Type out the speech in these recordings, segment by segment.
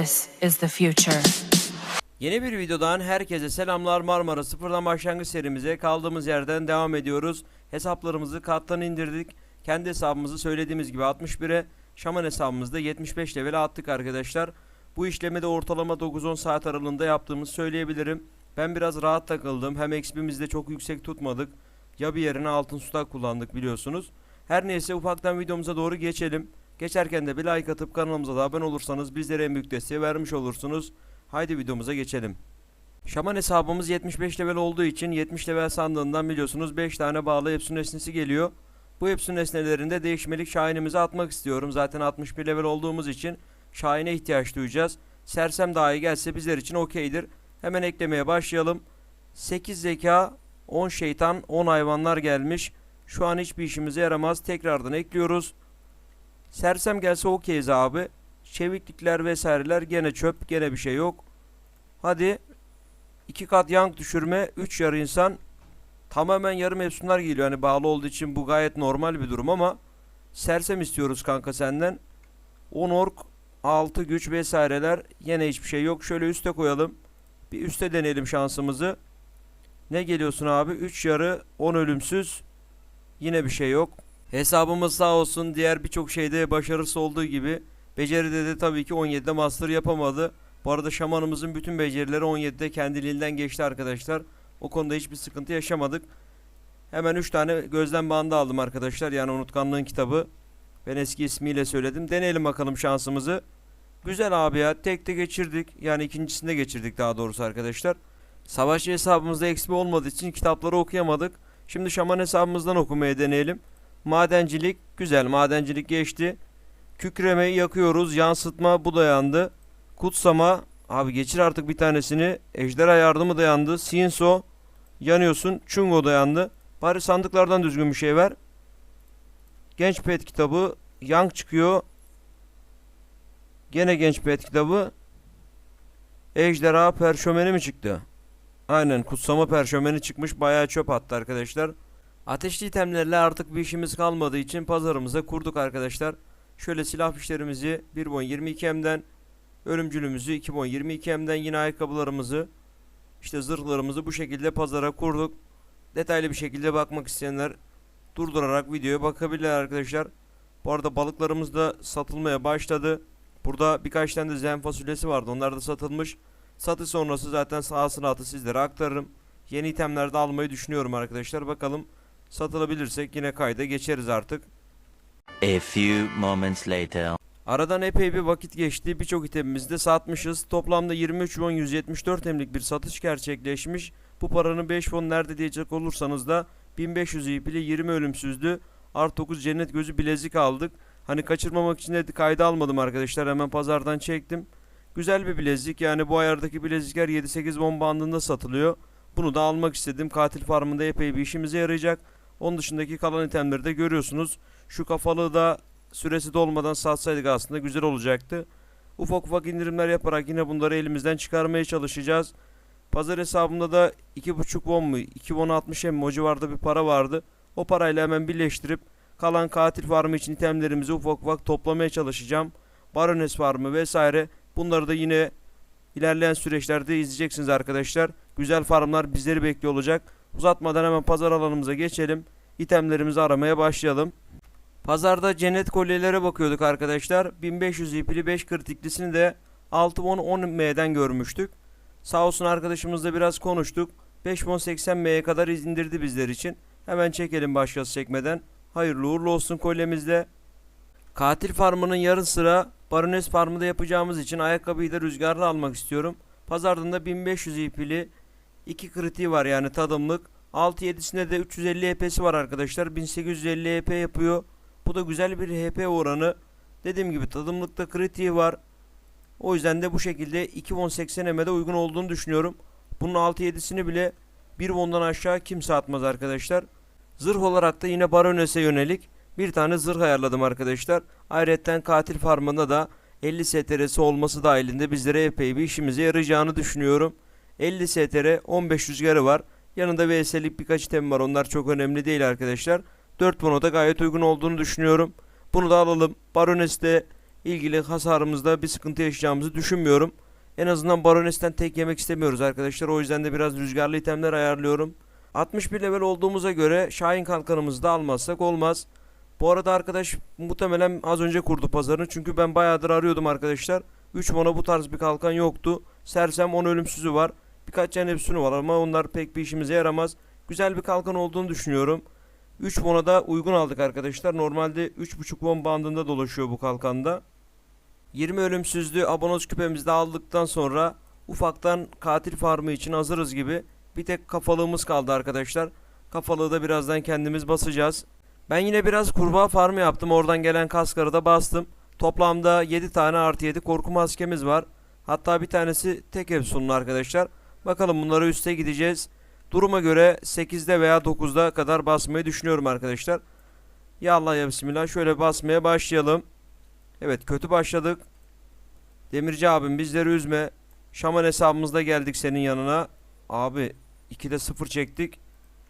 This is the future. Yeni bir videodan herkese selamlar Marmara Sıfırdan Başlangıç serimize kaldığımız yerden devam ediyoruz. Hesaplarımızı kattan indirdik. Kendi hesabımızı söylediğimiz gibi 61'e, şaman hesabımızda 75 level'e attık arkadaşlar. Bu işlemi de ortalama 9-10 saat aralığında yaptığımızı söyleyebilirim. Ben biraz rahat takıldım. Hem XP'mizi de çok yüksek tutmadık. Ya bir yerine altın sudak kullandık biliyorsunuz. Her neyse ufaktan videomuza doğru geçelim. Geçerken de bir like atıp kanalımıza da abone olursanız bizlere en büyük desteği vermiş olursunuz. Haydi videomuza geçelim. Şaman hesabımız 75 level olduğu için 70 level sandığından biliyorsunuz 5 tane bağlı Epson nesnesi geliyor. Bu Epson nesnelerinde değişmelik Şahinimizi atmak istiyorum. Zaten 61 level olduğumuz için Şahin'e ihtiyaç duyacağız. Sersem dahi gelse bizler için okeydir. Hemen eklemeye başlayalım. 8 zeka, 10 şeytan, 10 hayvanlar gelmiş. Şu an hiçbir işimize yaramaz. Tekrardan ekliyoruz. Sersem gelse okeyiz abi. Çeviklikler vesaireler gene çöp. Gene bir şey yok. Hadi. iki kat yank düşürme. 3 yarı insan. Tamamen yarım efsunlar geliyor. Hani bağlı olduğu için bu gayet normal bir durum ama sersem istiyoruz kanka senden. 10 ork, 6 güç vesaireler. Yine hiçbir şey yok. Şöyle üste koyalım. Bir üste deneyelim şansımızı. Ne geliyorsun abi? 3 yarı, 10 ölümsüz. Yine bir şey yok. Hesabımız sağ olsun diğer birçok şeyde başarısı olduğu gibi beceride de tabii ki 17'de master yapamadı. Bu arada şamanımızın bütün becerileri 17'de kendiliğinden geçti arkadaşlar. O konuda hiçbir sıkıntı yaşamadık. Hemen 3 tane gözlem bandı aldım arkadaşlar. Yani unutkanlığın kitabı. Ben eski ismiyle söyledim. Deneyelim bakalım şansımızı. Güzel abi ya. Tek de geçirdik. Yani ikincisinde geçirdik daha doğrusu arkadaşlar. Savaşçı hesabımızda XP olmadığı için kitapları okuyamadık. Şimdi şaman hesabımızdan okumaya deneyelim. Madencilik güzel madencilik geçti. Kükremeyi yakıyoruz. Yansıtma bu da yandı. Kutsama abi geçir artık bir tanesini. Ejderha yardımı da yandı. Sinso yanıyorsun. Chungo da yandı. Bari sandıklardan düzgün bir şey ver. Genç pet kitabı. Yang çıkıyor. Gene genç pet kitabı. Ejderha perşömeni mi çıktı? Aynen kutsama perşömeni çıkmış. Bayağı çöp attı arkadaşlar. Ateşli itemlerle artık bir işimiz kalmadığı için pazarımıza kurduk arkadaşlar. Şöyle silah fişlerimizi 1 bon 22M'den, ölümcülümüzü 2 bon 22M'den yine ayakkabılarımızı, işte zırhlarımızı bu şekilde pazara kurduk. Detaylı bir şekilde bakmak isteyenler durdurarak videoya bakabilirler arkadaşlar. Bu arada balıklarımız da satılmaya başladı. Burada birkaç tane de zen fasulyesi vardı. Onlar da satılmış. Satış sonrası zaten sahasına atı sizlere aktarırım. Yeni itemler de almayı düşünüyorum arkadaşlar. Bakalım satılabilirsek yine kayda geçeriz artık. A few moments later. Aradan epey bir vakit geçti. Birçok itemimizi de satmışız. Toplamda 23 won 174 emlik bir satış gerçekleşmiş. Bu paranın 5 won nerede diyecek olursanız da 1500 ipili 20 ölümsüzdü. Art 9 cennet gözü bilezik aldık. Hani kaçırmamak için de kayda almadım arkadaşlar. Hemen pazardan çektim. Güzel bir bilezik. Yani bu ayardaki bilezikler 7-8 won bandında satılıyor. Bunu da almak istedim. Katil farmında epey bir işimize yarayacak. Onun dışındaki kalan itemleri de görüyorsunuz. Şu kafalığı da süresi dolmadan satsaydık aslında güzel olacaktı. Ufak ufak indirimler yaparak yine bunları elimizden çıkarmaya çalışacağız. Pazar hesabımda da 2.5 won mu 2 won 60 em o civarda bir para vardı. O parayla hemen birleştirip kalan katil farmı için itemlerimizi ufak ufak toplamaya çalışacağım. Barones farmı vesaire bunları da yine ilerleyen süreçlerde izleyeceksiniz arkadaşlar. Güzel farmlar bizleri bekliyor olacak. Uzatmadan hemen pazar alanımıza geçelim. İtemlerimizi aramaya başlayalım. Pazarda cennet kolyelere bakıyorduk arkadaşlar. 1500 ipili 5 kritiklisini de 6 won 10 M'den görmüştük. Sağ olsun arkadaşımızla biraz konuştuk. 5 won 80 M'ye kadar indirdi bizler için. Hemen çekelim başkası çekmeden. Hayırlı uğurlu olsun kolyemizde. Katil farmının yarın sıra Barones farmı yapacağımız için ayakkabıyı da rüzgarlı almak istiyorum. Pazardan da 1500 ipili 2 kritiği var yani tadımlık. 6-7'sinde de 350 HP'si var arkadaşlar. 1850 HP yapıyor. Bu da güzel bir HP oranı. Dediğim gibi tadımlıkta kritiği var. O yüzden de bu şekilde 2 won 80 MM'de uygun olduğunu düşünüyorum. Bunun 6-7'sini bile 1 won'dan aşağı kimse atmaz arkadaşlar. Zırh olarak da yine Barones'e yönelik bir tane zırh ayarladım arkadaşlar. Ayrıca katil farmında da 50 STR'si olması dahilinde bizlere epey bir işimize yarayacağını düşünüyorum. 50 STR 15 rüzgarı var. Yanında VS'lik birkaç item var. Onlar çok önemli değil arkadaşlar. 4 da gayet uygun olduğunu düşünüyorum. Bunu da alalım. Barones'te ilgili hasarımızda bir sıkıntı yaşayacağımızı düşünmüyorum. En azından Barones'ten tek yemek istemiyoruz arkadaşlar. O yüzden de biraz rüzgarlı itemler ayarlıyorum. 61 level olduğumuza göre Şahin kalkanımızı da almazsak olmaz. Bu arada arkadaş muhtemelen az önce kurdu pazarını. Çünkü ben bayağıdır arıyordum arkadaşlar. 3 mona bu tarz bir kalkan yoktu. Sersem 10 ölümsüzü var. Birkaç can hepsini var ama onlar pek bir işimize yaramaz. Güzel bir kalkan olduğunu düşünüyorum. 3 mona da uygun aldık arkadaşlar. Normalde 3.5 won bandında dolaşıyor bu kalkanda. 20 ölümsüzlüğü abonos küpemizde aldıktan sonra ufaktan katil farmı için hazırız gibi. Bir tek kafalığımız kaldı arkadaşlar. Kafalığı da birazdan kendimiz basacağız. Ben yine biraz kurbağa farmı yaptım. Oradan gelen kaskarı da bastım. Toplamda 7 tane artı 7 korku maskemiz var. Hatta bir tanesi tek Epson'un arkadaşlar. Bakalım bunları üste gideceğiz. Duruma göre 8'de veya 9'da kadar basmayı düşünüyorum arkadaşlar. Ya Allah ya Bismillah şöyle basmaya başlayalım. Evet kötü başladık. Demirci abim bizleri üzme. Şaman hesabımızda geldik senin yanına. Abi 2'de 0 çektik.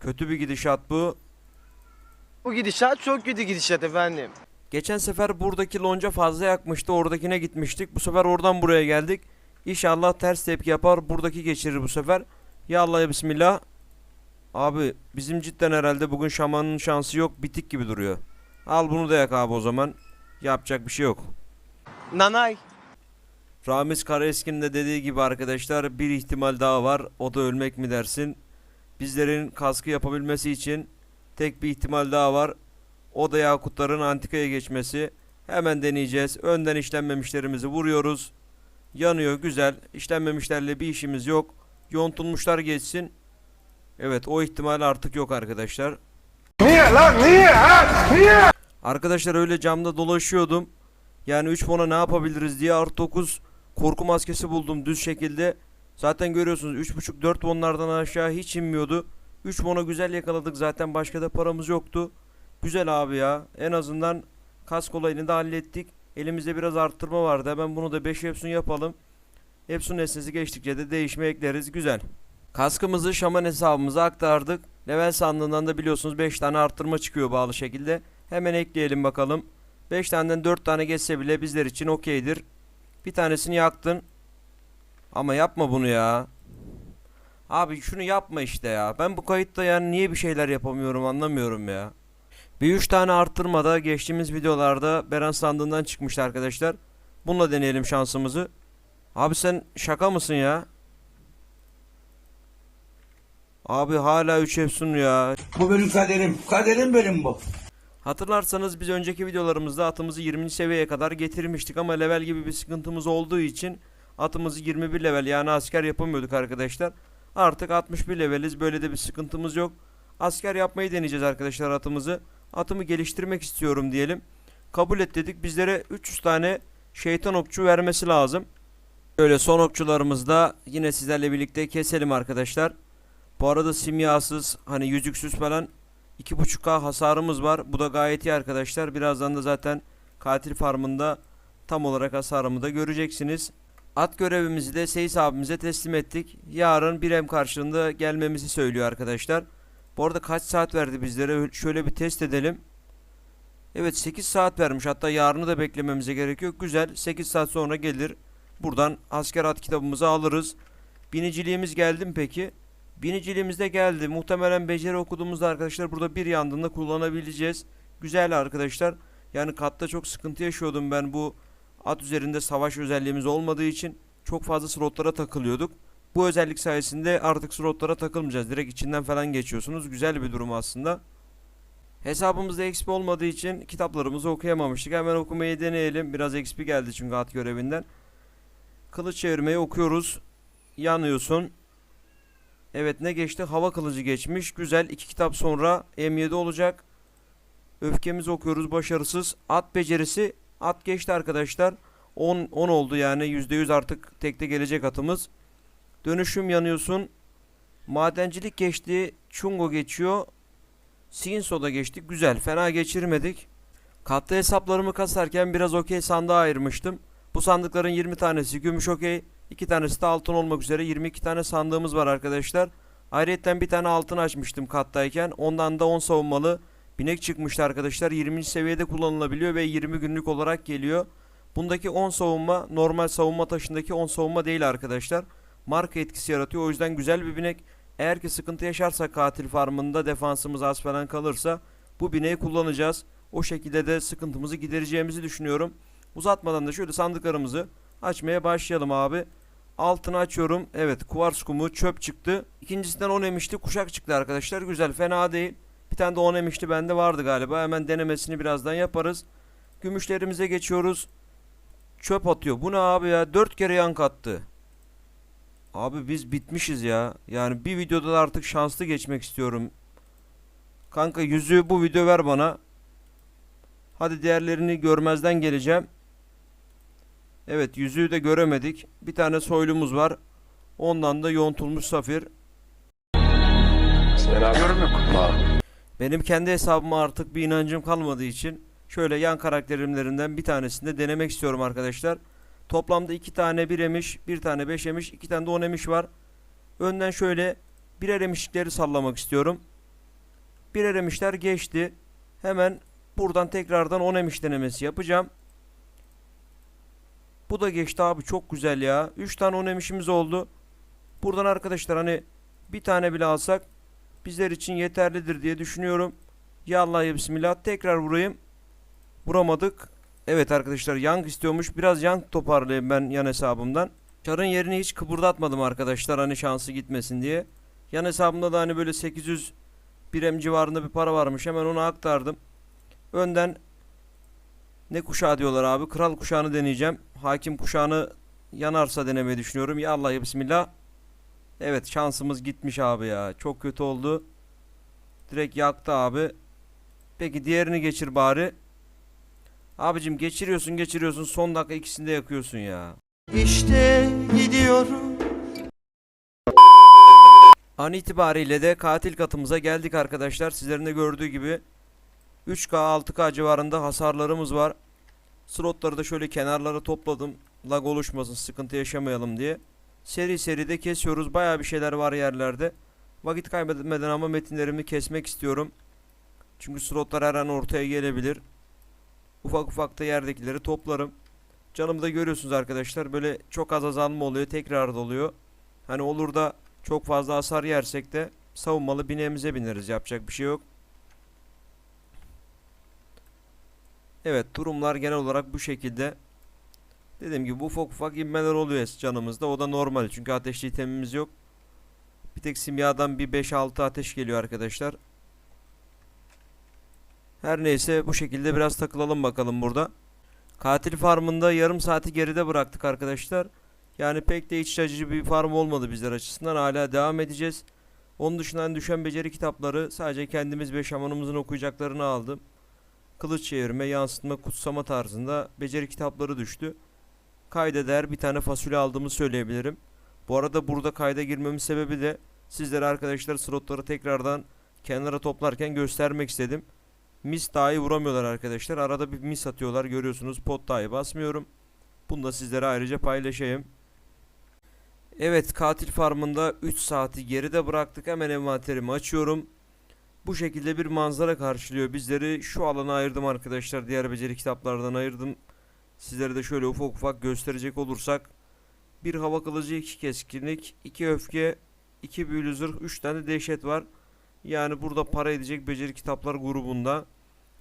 Kötü bir gidişat bu. Bu gidişat çok kötü gidişat efendim. Geçen sefer buradaki lonca fazla yakmıştı. Oradakine gitmiştik. Bu sefer oradan buraya geldik. İnşallah ters tepki yapar. Buradaki geçirir bu sefer. Ya Allah ya Bismillah. Abi bizim cidden herhalde bugün şamanın şansı yok. Bitik gibi duruyor. Al bunu da yak abi o zaman. Yapacak bir şey yok. Nanay. Ramiz Karaeskin'in de dediği gibi arkadaşlar bir ihtimal daha var. O da ölmek mi dersin? Bizlerin kaskı yapabilmesi için tek bir ihtimal daha var. O da Yakutların antikaya geçmesi. Hemen deneyeceğiz. Önden işlenmemişlerimizi vuruyoruz. Yanıyor güzel. İşlenmemişlerle bir işimiz yok. Yontulmuşlar geçsin. Evet o ihtimal artık yok arkadaşlar. Niye lan niye ha? Niye? Arkadaşlar öyle camda dolaşıyordum. Yani 3 mona ne yapabiliriz diye artı 9 korku maskesi buldum düz şekilde. Zaten görüyorsunuz 3.5-4 monlardan aşağı hiç inmiyordu. 3 mona güzel yakaladık zaten başka da paramız yoktu. Güzel abi ya. En azından kask olayını da hallettik. Elimizde biraz arttırma vardı. Hemen bunu da 5 Epson yapalım. Epson nesnesi geçtikçe de değişme ekleriz. Güzel. Kaskımızı şaman hesabımıza aktardık. Level sandığından da biliyorsunuz 5 tane arttırma çıkıyor bağlı şekilde. Hemen ekleyelim bakalım. 5 taneden 4 tane geçse bile bizler için okeydir. Bir tanesini yaktın. Ama yapma bunu ya. Abi şunu yapma işte ya. Ben bu kayıtta yani niye bir şeyler yapamıyorum anlamıyorum ya. Bir 3 tane arttırmada geçtiğimiz videolarda Beren sandığından çıkmıştı arkadaşlar. Bununla deneyelim şansımızı. Abi sen şaka mısın ya? Abi hala 3 Efsun ya. Bu benim kaderim. Kaderim benim bu. Hatırlarsanız biz önceki videolarımızda atımızı 20. seviyeye kadar getirmiştik ama level gibi bir sıkıntımız olduğu için atımızı 21 level yani asker yapamıyorduk arkadaşlar. Artık 61 leveliz böyle de bir sıkıntımız yok. Asker yapmayı deneyeceğiz arkadaşlar atımızı. Atımı geliştirmek istiyorum diyelim. Kabul et dedik bizlere 300 tane şeytan okçu vermesi lazım. Öyle son okçularımızı da yine sizlerle birlikte keselim arkadaşlar. Bu arada simyasız hani yüzüksüz falan 2.5k hasarımız var. Bu da gayet iyi arkadaşlar. Birazdan da zaten katil farmında tam olarak hasarımı da göreceksiniz. At görevimizi de Seyis abimize teslim ettik. Yarın 1M karşılığında gelmemizi söylüyor arkadaşlar. Bu arada kaç saat verdi bizlere? Şöyle bir test edelim. Evet 8 saat vermiş. Hatta yarını da beklememize gerek yok. Güzel. 8 saat sonra gelir. Buradan asker at kitabımızı alırız. Biniciliğimiz geldi mi peki? Biniciliğimiz de geldi. Muhtemelen beceri okuduğumuzda arkadaşlar burada bir yandında kullanabileceğiz. Güzel arkadaşlar. Yani katta çok sıkıntı yaşıyordum ben bu at üzerinde savaş özelliğimiz olmadığı için çok fazla slotlara takılıyorduk. Bu özellik sayesinde artık slotlara takılmayacağız. Direkt içinden falan geçiyorsunuz. Güzel bir durum aslında. Hesabımızda XP olmadığı için kitaplarımızı okuyamamıştık. Hemen okumayı deneyelim. Biraz XP geldi çünkü at görevinden. Kılıç çevirmeyi okuyoruz. Yanıyorsun. Evet ne geçti? Hava kılıcı geçmiş. Güzel. iki kitap sonra M7 olacak. Öfkemizi okuyoruz. Başarısız. At becerisi. At geçti arkadaşlar. 10, 10 oldu yani. %100 artık tekte gelecek atımız. Dönüşüm yanıyorsun. Madencilik geçti. Chungo geçiyor. Sinso da geçti. Güzel. Fena geçirmedik. Katta hesaplarımı kasarken biraz okey sandığa ayırmıştım. Bu sandıkların 20 tanesi gümüş okey. 2 tanesi de altın olmak üzere 22 tane sandığımız var arkadaşlar. Ayrıca bir tane altın açmıştım kattayken. Ondan da 10 savunmalı binek çıkmıştı arkadaşlar. 20. seviyede kullanılabiliyor ve 20 günlük olarak geliyor. Bundaki 10 savunma normal savunma taşındaki 10 savunma değil arkadaşlar. Marka etkisi yaratıyor. O yüzden güzel bir binek. Eğer ki sıkıntı yaşarsa katil farmında defansımız az falan kalırsa bu bineği kullanacağız. O şekilde de sıkıntımızı gidereceğimizi düşünüyorum. Uzatmadan da şöyle sandıklarımızı açmaya başlayalım abi. Altını açıyorum. Evet kuvars kumu çöp çıktı. İkincisinden 10 emişti kuşak çıktı arkadaşlar. Güzel fena değil. Bir tane de 10 emişti bende vardı galiba. Hemen denemesini birazdan yaparız. Gümüşlerimize geçiyoruz. Çöp atıyor. Bu ne abi ya? 4 kere yank attı. Abi biz bitmişiz ya. Yani bir videoda da artık şanslı geçmek istiyorum. Kanka yüzüğü bu video ver bana. Hadi diğerlerini görmezden geleceğim. Evet yüzüğü de göremedik. Bir tane soylumuz var. Ondan da yontulmuş safir. Benim kendi hesabıma artık bir inancım kalmadığı için şöyle yan karakterimlerinden bir tanesini de denemek istiyorum arkadaşlar. Toplamda iki tane bir emiş, bir tane beş emiş, iki tane de on emiş var. Önden şöyle birer emişlikleri sallamak istiyorum. Birer emişler geçti. Hemen buradan tekrardan on emiş denemesi yapacağım. Bu da geçti abi çok güzel ya. 3 tane on emişimiz oldu. Buradan arkadaşlar hani bir tane bile alsak bizler için yeterlidir diye düşünüyorum. Ya Allah ya Bismillah tekrar vurayım. Vuramadık. Evet arkadaşlar yank istiyormuş. Biraz yank toparlayayım ben yan hesabımdan. Çarın yerini hiç kıpırdatmadım arkadaşlar hani şansı gitmesin diye. Yan hesabımda da hani böyle 800 birem civarında bir para varmış. Hemen onu aktardım. Önden ne kuşağı diyorlar abi? Kral kuşağını deneyeceğim. Hakim kuşağını yanarsa denemeyi düşünüyorum. Ya Allah ya Bismillah. Evet şansımız gitmiş abi ya. Çok kötü oldu. Direkt yaktı abi. Peki diğerini geçir bari. Abicim geçiriyorsun geçiriyorsun son dakika ikisini de yakıyorsun ya. İşte gidiyorum. An itibariyle de katil katımıza geldik arkadaşlar. Sizlerin de gördüğü gibi 3K 6K civarında hasarlarımız var. Slotları da şöyle kenarlara topladım. Lag oluşmasın sıkıntı yaşamayalım diye. Seri seri de kesiyoruz. Baya bir şeyler var yerlerde. Vakit kaybetmeden ama metinlerimi kesmek istiyorum. Çünkü slotlar her an ortaya gelebilir. Ufak ufak da yerdekileri toplarım. Canımı da görüyorsunuz arkadaşlar. Böyle çok az azalma oluyor. Tekrar oluyor. Hani olur da çok fazla hasar yersek de savunmalı bineğimize bineriz. Yapacak bir şey yok. Evet durumlar genel olarak bu şekilde. Dediğim gibi ufak ufak inmeler oluyor canımızda. O da normal çünkü ateşli itemimiz yok. Bir tek simyadan bir 5-6 ateş geliyor arkadaşlar. Her neyse bu şekilde biraz takılalım bakalım burada. Katil farmında yarım saati geride bıraktık arkadaşlar. Yani pek de iç açıcı bir farm olmadı bizler açısından. Hala devam edeceğiz. Onun dışından düşen beceri kitapları sadece kendimiz ve şamanımızın okuyacaklarını aldım. Kılıç çevirme, yansıtma, kutsama tarzında beceri kitapları düştü. Kayda değer bir tane fasulye aldığımı söyleyebilirim. Bu arada burada kayda girmemin sebebi de sizlere arkadaşlar slotları tekrardan kenara toplarken göstermek istedim. Mis dahi vuramıyorlar arkadaşlar. Arada bir mis atıyorlar görüyorsunuz. Pot dahi basmıyorum. Bunu da sizlere ayrıca paylaşayım. Evet katil farmında 3 saati geride bıraktık. Hemen envanterimi açıyorum. Bu şekilde bir manzara karşılıyor bizleri. Şu alana ayırdım arkadaşlar. Diğer beceri kitaplardan ayırdım. Sizlere de şöyle ufak ufak gösterecek olursak. Bir hava kılıcı, iki keskinlik, iki öfke, iki büyülü zırh, üç tane dehşet var. Yani burada para edecek beceri kitaplar grubunda.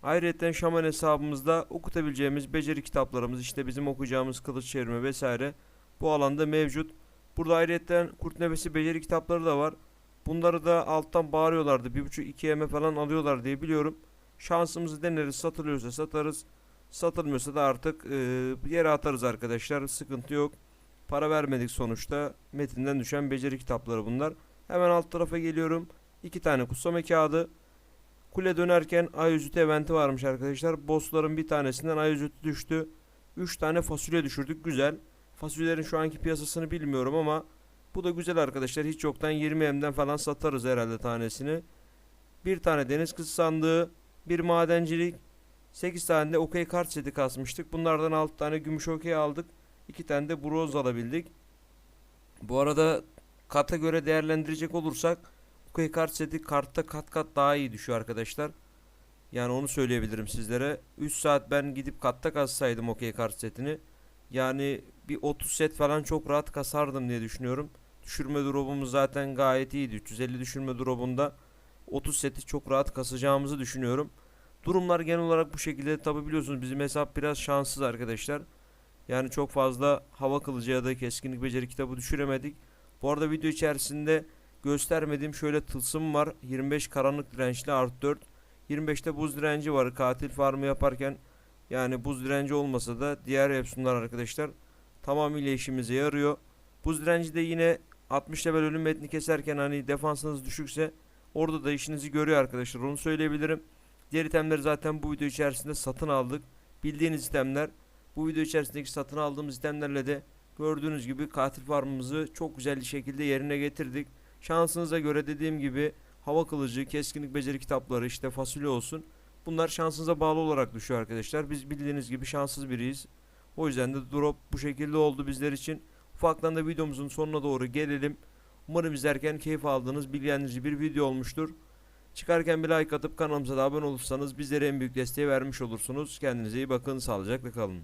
Ayrıca şaman hesabımızda okutabileceğimiz beceri kitaplarımız işte bizim okuyacağımız kılıç çevirme vesaire bu alanda mevcut. Burada ayrıca kurt nefesi beceri kitapları da var. Bunları da alttan bağırıyorlardı. 1.5-2 M falan alıyorlar diye biliyorum. Şansımızı deneriz. Satılıyorsa satarız. Satılmıyorsa da artık e, yere atarız arkadaşlar. Sıkıntı yok. Para vermedik sonuçta. Metinden düşen beceri kitapları bunlar. Hemen alt tarafa geliyorum. İki tane kutsama kağıdı. Kule dönerken ayüzütü eventi varmış arkadaşlar. Bossların bir tanesinden ayüzütü düştü. 3 tane fasulye düşürdük. Güzel. Fasulyelerin şu anki piyasasını bilmiyorum ama bu da güzel arkadaşlar. Hiç yoktan 20 M'den falan satarız herhalde tanesini. Bir tane deniz kızı sandığı. Bir madencilik. 8 tane de okey kart seti kasmıştık. Bunlardan 6 tane gümüş okey aldık. 2 tane de bronz alabildik. Bu arada kata göre değerlendirecek olursak okey kart seti kartta kat kat daha iyi düşüyor arkadaşlar. Yani onu söyleyebilirim sizlere. 3 saat ben gidip katta kassaydım okey kart setini. Yani bir 30 set falan çok rahat kasardım diye düşünüyorum. Düşürme drop'umuz zaten gayet iyiydi. 350 düşürme drop'unda 30 seti çok rahat kasacağımızı düşünüyorum. Durumlar genel olarak bu şekilde. Tabi biliyorsunuz bizim hesap biraz şanssız arkadaşlar. Yani çok fazla hava kılıcı ya da keskinlik beceri kitabı düşüremedik. Bu arada video içerisinde göstermediğim şöyle tılsım var. 25 karanlık dirençli artı 4. 25'te buz direnci var. Katil farmı yaparken yani buz direnci olmasa da diğer Epson'lar arkadaşlar tamamıyla işimize yarıyor. Buz direnci de yine 60 level ölüm metni keserken hani defansınız düşükse orada da işinizi görüyor arkadaşlar. Onu söyleyebilirim. Diğer itemleri zaten bu video içerisinde satın aldık. Bildiğiniz itemler. Bu video içerisindeki satın aldığımız itemlerle de gördüğünüz gibi katil farmımızı çok güzel bir şekilde yerine getirdik. Şansınıza göre dediğim gibi hava kılıcı, keskinlik beceri kitapları, işte fasulye olsun. Bunlar şansınıza bağlı olarak düşüyor arkadaşlar. Biz bildiğiniz gibi şanssız biriyiz. O yüzden de drop bu şekilde oldu bizler için. Ufaktan da videomuzun sonuna doğru gelelim. Umarım izlerken keyif aldığınız bilgilendirici bir video olmuştur. Çıkarken bir like atıp kanalımıza da abone olursanız bizlere en büyük desteği vermiş olursunuz. Kendinize iyi bakın, sağlıcakla kalın.